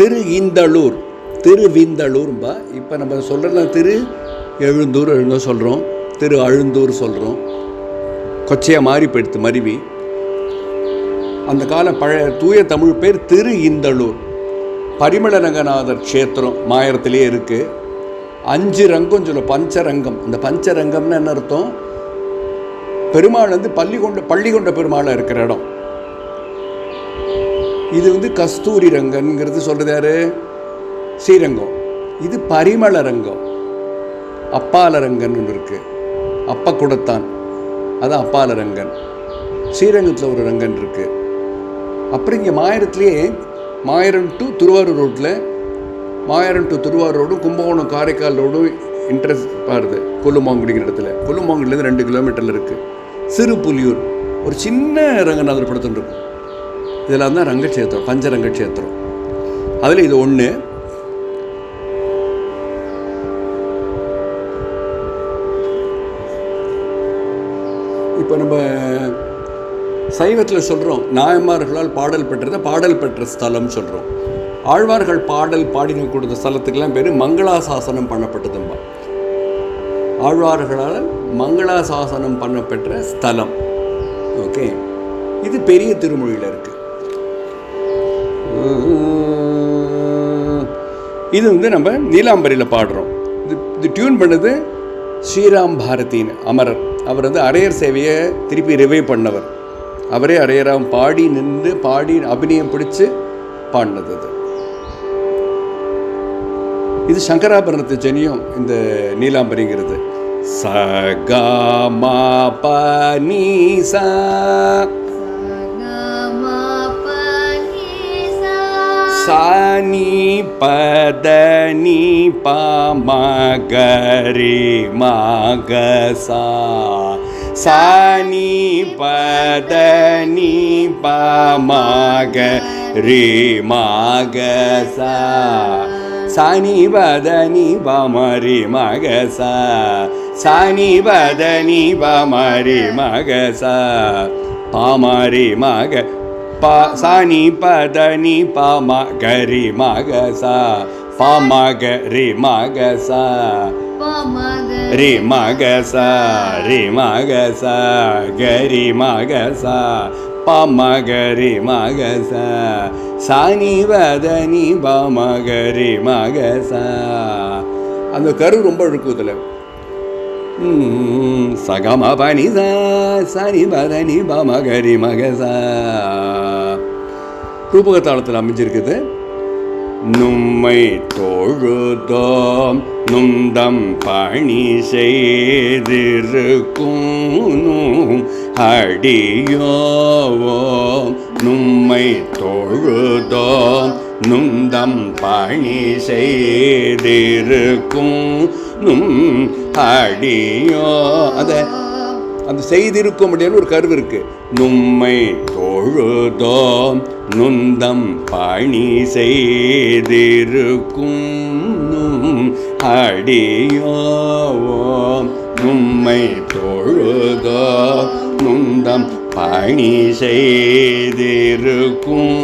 திரு ஈந்தளூர் திருவிந்தளூர்பா இப்போ நம்ம சொல்கிறத திரு எழுந்தூர் எழுந்தூர் சொல்கிறோம் திரு அழுந்தூர் சொல்கிறோம் கொச்சையாக மாறி போயிடுத்து மருவி. அந்த காலம் பழைய தூய தமிழ் பேர் திரு இந்தளூர் பரிமள ரங்கநாதர் க்ஷேத்திரம் மாயரத்திலே இருக்குது அஞ்சு ரங்கம் சொல்ல பஞ்சரங்கம். இந்த பஞ்சரங்கம்னு என்ன அர்த்தம்? பெருமாள் வந்து பள்ளி கொண்ட பள்ளி கொண்ட பெருமாளாக இருக்கிற இடம். இது வந்து கஸ்தூரி ரங்கன்ங்கிறது சொல்கிறது யார்? ஸ்ரீரங்கம். இது பரிமள ரங்கம். அப்பால ரங்கன் ஒன்று இருக்குது அப்ப குடத்தான். அது அப்பால ரங்கன். ஸ்ரீரங்கத்தில் ஒரு ரங்கன் இருக்குது அப்புறம் இங்கே மாயரத்துலேயே மாயரம் டு திருவாரூர் ரோட்டில் மாயரம் டு திருவாரூர் ரோடும் கும்பகோணம் காரைக்கால் ரோடும் இன்ட்ரெஸ்ட் பாருது கொல்லுமாங்குடிங்கிற இடத்துல. கொல்லுமாங்குடிலேருந்து ரெண்டு கிலோமீட்டரில் இருக்குது சிறு புலியூர் ஒரு சின்ன ரங்கநாதர் படத்துன்னு இருக்கும். இதெல்லாம் தான் ரங்கக்ஷேத்திரம் பஞ்சரங்கக்ஷேத்திரம். அதில் இது ஒன்று இப்போ நம்ம சைவத்தில் சொல்கிறோம் நாயன்மார்களால் பாடல் பெற்றதை பாடல் பெற்ற ஸ்தலம் சொல்கிறோம் ஆழ்வார்கள் பாடல் பாடின கொடுத்த ஸ்தலத்துக்கெல்லாம் பேர் மங்களாசாசனம் பண்ணப்பட்டதும்பா. ஆழ்வார்களால் மங்களாசாசனம் பண்ணப்பெற்ற ஸ்தலம். ஓகே. இது பெரிய திருமொழியில் இருக்குது இது வந்து நம்ம நீலாம்பரியில் பாடுறோம். இது இது டியூன் பண்ணது ஸ்ரீராம் பாரதின்னு அமரர். அவர் வந்து அரையர் சேவையை திருப்பி ரிவைவ் பண்ணவர். அவரே அரையராம் பாடி நின்று பாடி அபிநயம் பிடிச்சு பாடினது அது இது சங்கராபரணத்து ஜனியம் இந்த நீலாம்பரிங்கிறது. சகமா பனீசா சானி பதனி பாமகரி மகசா சானி பதனி பாமகரி மகசா சானி பதனி பமரி மகசா சானி பதனி பமரி மகசா பாமரி மக பா சானி பதனி பாம கரி மகசா பாம கரி மகசா ரி மகசா ரி மகசா கரி மகசா பாம கரி மகசா சானி வதனி பாம கரி மகசா அந்த கரு ரொம்ப இழுக்குதில்ல சகம பனிதா சனி பதனி பமகரி மகசா. ரூபகத்தாளத்தில் அமைஞ்சிருக்குது. நும்மை தொழுதோம் நுந்தம் பணி செய்திருக்கும் அடியோவோம். நும்மை தொழுதோம் நுந்தம் பணி செய்திருக்கும். நும் அடியோ அந்த செய்திருக்கும் அப்படின்னு ஒரு கருவு இருக்கு. நும்மை தொழுதோம் நுந்தம் பணி செய்திருக்கும். நும் அடியோவோம் நும்மை தொழுதோ நுந்தம் பணி செய்திருக்கும்.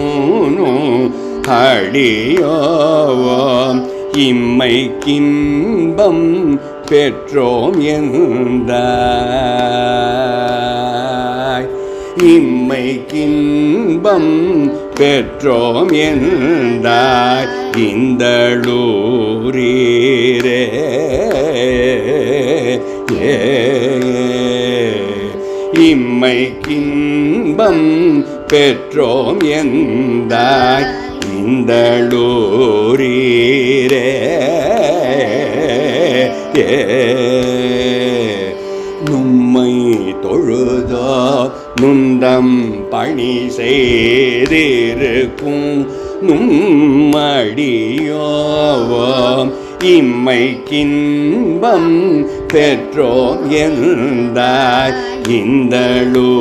நும் அடியோவோம் இம்மைக்கின்பம் பெற்றோம் எந்தாய் இம்மைக்கின்பம் பெற்றோம் என்றாய். இந்தளூரீரே ஏ. இம்மைக்கின்பம் பெற்றோம் எந்த இந்தளூரீரே நும்மை தொழுதோ நுந்தம் பணி செய்திருக்கும். நும்மடியோவோம் இம்மைக்கின்பம் பெற்றோம் எந்தாய் இந்தளூரீரே.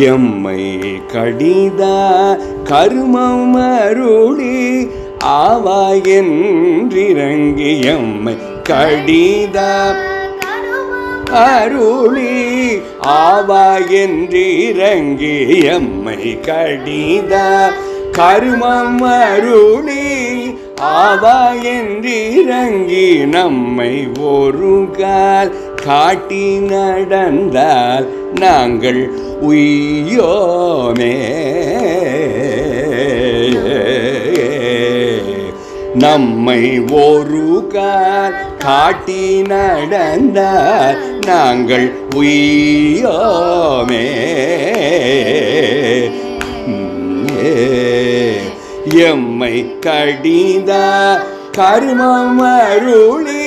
எம்மை கடித கருமம் அருளி ஆவா எம்மை கடித அருளி ஆவா எம்மை கடித கருமம் அருளி ஆவா என்றிறங்கி நம்மை ஒரு கால் காட்டி நடந்தால் நாங்கள் உய்யோமே. நம்மை ஒரு கால் காட்டி நடந்தால் நாங்கள் உய்யோமே. எம்மை கடிந்த கருமம் அருளி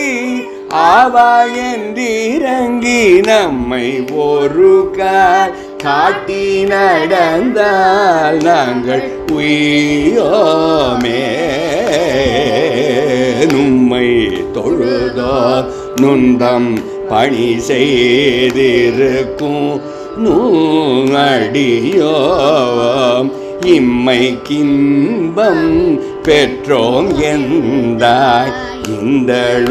ஆவா என்றிறங்கி நம்மை ஒரு கால் காட்டி நடந்தால் நாங்கள் உயோமே நும்மை தொழுதோ நுந்தம் பணி செய்திருக்கும் நூ அடியோம். கின்பம் பெற்றோம் எந்தாய்? இந்தளூரீரே.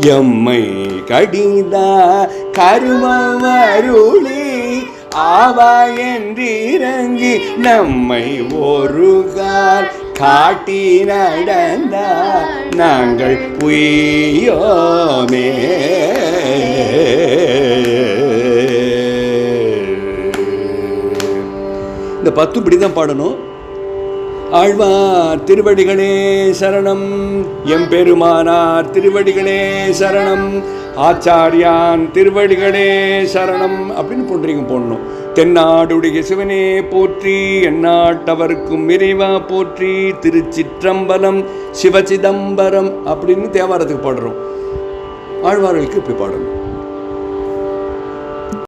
எம்மை கடிதா கருமருளி ஆவா என்றிறங்கி நம்மை ஒரு காட்டி நடந்த நாங்கள் உயோமே இந்த பத்து இப்படி தான் பாடணும். ஆழ்வார் திருவடிகளே சரணம். எம்பெருமானார் திருவடிகளே சரணம். ஆச்சாரியான் திருவடிகளே சரணம். அப்படின்னு போன்றீங்க போடணும். தென்னாடுடைய சிவனே போற்றி எந்நாட்டவர்க்கும் இறைவா போற்றி திருச்சிற்றம்பலம் சிவசிதம்பரம் அப்படின்னு தேவாரத்துக்கு பாடுறோம். ஆழ்வார்களுக்கு இப்படி பாடணும்.